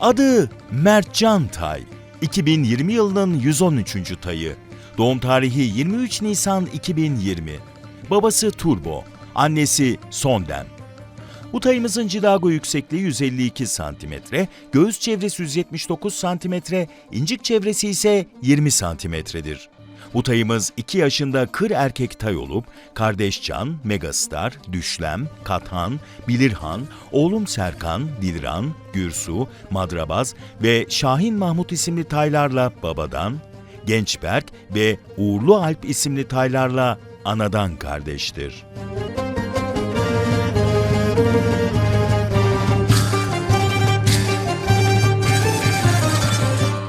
Adı Mertcan Tay. 2020 yılının 113. tayı. Doğum tarihi 23 Nisan 2020. Babası Turbo, annesi Sondem. Bu tayımızın cidago yüksekliği 152 cm, göğüs çevresi 179 cm, incik çevresi ise 20 cm'dir. Bu tayımız 2 yaşında kır erkek tay olup, kardeş Can, Megastar, Düşlem, Kathan, Bilirhan, oğlum Serkan, Dilran, Gürsu, Madrabaz ve Şahin Mahmut isimli taylarla babadan, Gençberk ve Uğurlu Alp isimli taylarla anadan kardeştir.